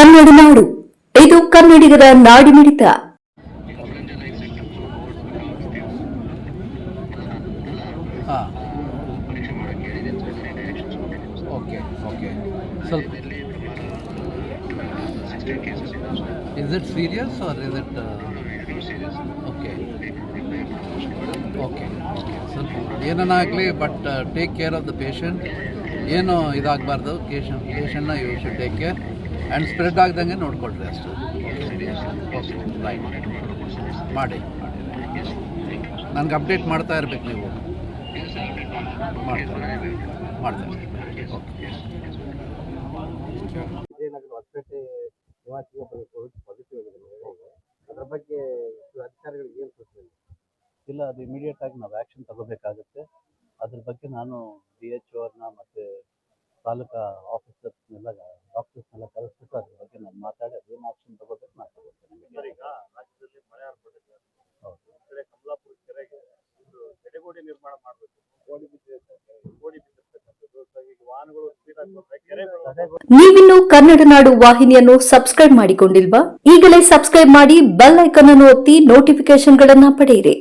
ಕನ್ನಡ ನಾಡು ಇದು ಕನ್ನಡಿಗರ ನಾಡಿಮಿಡಿತ is it serious or is it ಸ್ವಲ್ಪ ಏನನ್ನಾಗಲಿ but take care of the patient ಏನು ಇದಾಗಬಾರ್ದು patient ಪೇಷಂಟ್ನ you should take care and spread ಆಗ್ದಂಗೆ ನೋಡ್ಕೊಳ್ರಿ ಅಷ್ಟು. ಮಾಡಿ. ನನಗೆ ಅಪ್ಡೇಟ್ ಮಾಡ್ತಾ ಇರ್ಬೇಕು ನೀವು. ಬಗ್ಗೆ ಏನು ಇಲ್ಲ, ಅದು ಇಮಿಡಿಯೇಟ್ ಆಗಿ ನಾವು ಆ್ಯಕ್ಷನ್ ತಗೋಬೇಕಾಗುತ್ತೆ. ಅದ್ರ ಬಗ್ಗೆ ನಾನು ಡಿ ಎಚ್ ಓರ್ನ ಮತ್ತು ತಾಲೂಕಾ ಆಫೀಸರ್ಸ್ನೆಲ್ಲ ಡಾಕ್ಟರ್ಸ್ನೆಲ್ಲ ಕರೆಸ್ಬಿಟ್ಟು ಅದ್ರ ಬಗ್ಗೆ ನಾನು ಮಾತಾಡಿ ಅದೇನು ಆ್ಯಕ್ಷನ್ ತಗೋಬೇಕು ನಾನು ತಗೋತೇನೆ ಈಗ ರಾಜ್ಯದಲ್ಲಿ ಮಳೆ ಆರ್ಭಟಿದೆ ಹೌದು. ಈ ಕಡೆ ಕಮಲಾಪುರ ಕೆರೆಗೆ ಇದು ತಡೆಗೋಡೆ ನಿರ್ಮಾಣ ಮಾಡಬೇಕು. ಗೋಡಿ ಬಿದ್ದಿರ್ತಕ್ಕಂಥ ಗೋಡಿ ಬಿದ್ದಿರ್ತಕ್ಕಂಥದ್ದು. ಸೊ ಈಗ ವಾಹನಗಳು ಸ್ಪೀಡ್ ಆಗಿ ಬಂದ್ರೆ ಕೆರೆಗಳು ನೀವಿನ್ನು ಕನ್ನಡ ನಾಡು ವಾಹಿನಿಯನ್ನು ಸಬ್ಸ್ಕ್ರೈಬ್ ಮಾಡಿಕೊಂಡಿಲ್ವಾ? ಈಗಲೇ ಸಬ್ಸ್ಕ್ರೈಬ್ ಮಾಡಿ ಬೆಲ್ ಐಕನ್ ಅನ್ನು ಒತ್ತಿ ನೋಟಿಫಿಕೇಶನ್ಗಳನ್ನ ಪಡೆಯಿರಿ.